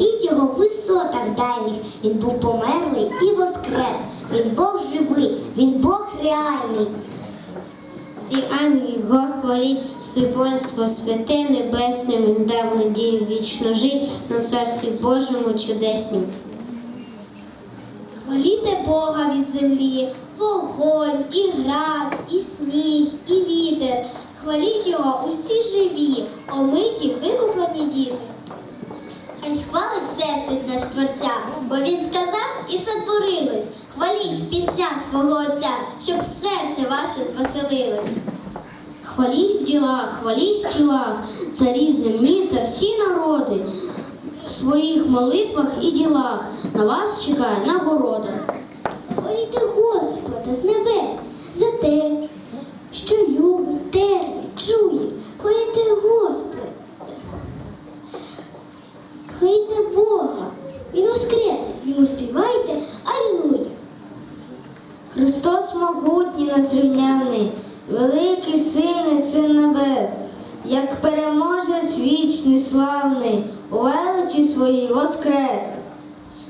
Хваліть його в висотах дальніх. Він був померлий і воскрес. Він Бог живий, він Бог реальний. Всі ангели його хваліть, все воинство святе небесне, він дав надію вічно жить на царстві Божому чудеснім. Хваліте Бога від землі, вогонь, і град, і сніг, і вітер. Хваліть його усі живі, омиті, хвалить всесвіт наш Творця, бо він сказав і сотворилось. Хваліть в піснях свого Отця, щоб серце ваше звеселилось. Хваліть в ділах, хваліть в тілах, царі землі та всі народи. В своїх молитвах і ділах на вас чекає нагорода. Хваліте Господа з небес за те, Хваліте Бога. Він воскрес. Йому співайте Алілуя. Христос могутній незрівняний, великий сильний син небес, як переможець вічний славний, у величі своїй воскрес.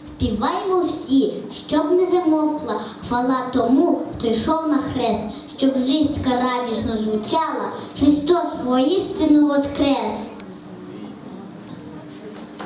Співаймо всі, щоб не замокла хвала тому, хто йшов на хрест, щоб звістка радісно звучала, Христос воістину воскрес.